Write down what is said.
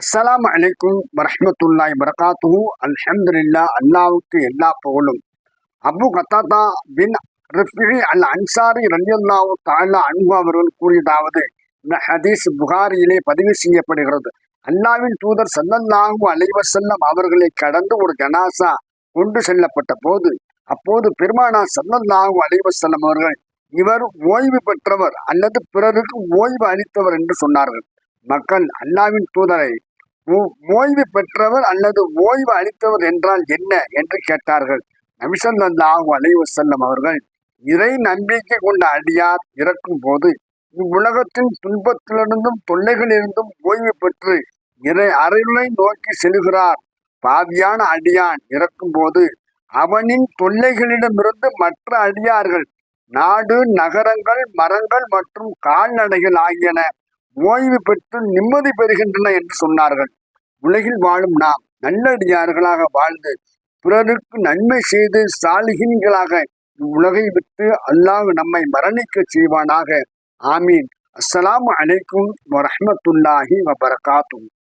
அஸ்ஸலாம் அலைக்கும் வரமத்துல்லாய் வரகாத்துஹு. அல்ஹம்துல்லா அல்லாவுக்கு எல்லா புகழும். அபு கத்தாத்தா பின் ரிஃபி அல் அன்சாரி ரலியல்லாஹு தாலா அன்பு அவர்கள் கூறியதாவது இந்த ஹதீஸ் புகாரியிலே பதிவு செய்யப்படுகிறது. அல்லாவின் தூதர் சல்லல்லாஹு அலைவசல்லம் அவர்களை கடந்து ஒரு ஜனாசா கொண்டு செல்லப்பட்ட போது அப்போது பெருமானா சல்லல்லாஹு அலைவசல்லம் அவர்கள் இவர் ஓய்வு பெற்றவர் அல்லது பிறருக்கு ஓய்வு அளித்தவர் என்று சொன்னார்கள். மக்கள் அல்லாவின் தூதரை ஓய்வு பெற்றவர் அல்லது ஓய்வு அளித்தவர் என்றால் என்ன என்று கேட்டார்கள். நபிசல்லாஹு அலைவு செல்லம் அவர்கள் இறை நம்பிக்கை கொண்ட அடியார் இறக்கும் போது இவ்வுலகத்தின் துன்பத்திலிருந்தும் தொல்லைகளிலிருந்தும் ஓய்வு பெற்று இறை அருளை நோக்கி செல்கிறார். பாவியான அடியான் இறக்கும் போது அவனின் தொல்லைகளிடமிருந்து மற்ற அடியார்கள் நாடு நகரங்கள் மரங்கள் மற்றும் கால்நடைகள் ஆகியன ஓய்வு பெற்று நிம்மதி பெறுகின்றன என்று சொன்னார்கள். உலகில் வாழும் நாம் நல்லடியார்களாக வாழ்ந்து பிறருக்கு நன்மை செய்து சாலிகின்களாக உலகை விட்டு அல்லாஹ் நம்மை மரணிக்க செய்வானாக. ஆமீன். அஸ்ஸலாம் அலைக்கும் வரமத்துல்லாஹி வபரகாத்துஹு.